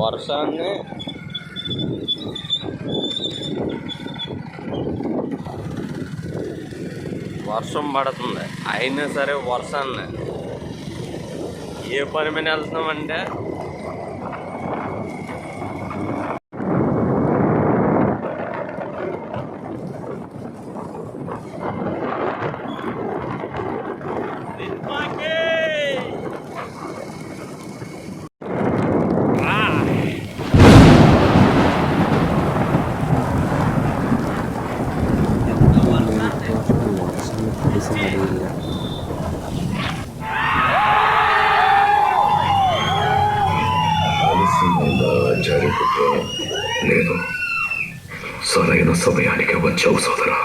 వర్షాన్ని వర్షం పడుతుంది. అయినా సరే వర్షాన్ని ఏ పని మీద వెళ్తున్నామంటే ఆలస్యంగా జరిగితే లేదు సరైన సమయానికి వచ్చావు సోదరా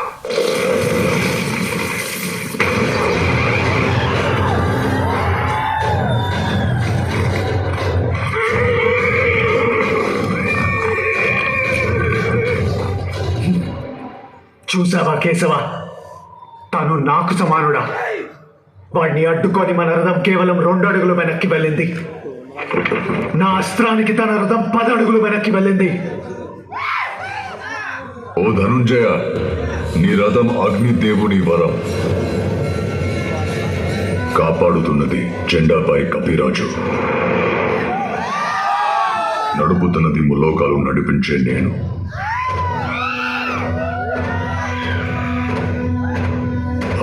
చూసావా కేశవ తను నాకు సమానుడా. వాడిని అడ్డుకొని మన రథం కేవలం రెండు అడుగులు వెనక్కి వెళ్ళింది. నా అస్త్రానికి తన రథం పది అడుగులు వెనక్కి వెళ్ళింది. ఓ ధనుంజయ నీ రథం అగ్నిదేవుని వరం. కాపాడుతున్నది జెండాపై కపిరాజు. నడుపుతున్నది ములోకాలు నడిపించే నేను.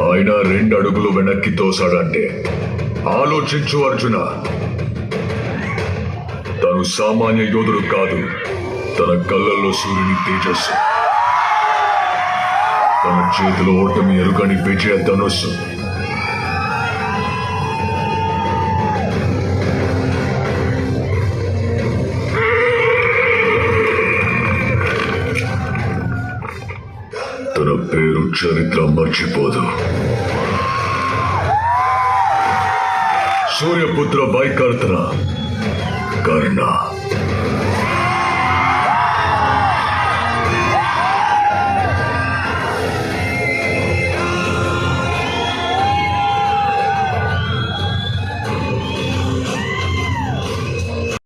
ఆయన రెండు అడుగులు వెనక్కి తోసాడంటే ఆలోచించు అర్జున. తను సామాన్య యోధుడు కాదు. తన కళ్ళల్లో సూర్యుని తేజస్సు. తన చేతిలో ఓటమి ఎరుకని విజయ ధనుస్సు. పేరు చరిత్ర మర్చిపోదు సూర్యపుత్ర వైకర్తన కర్ణ.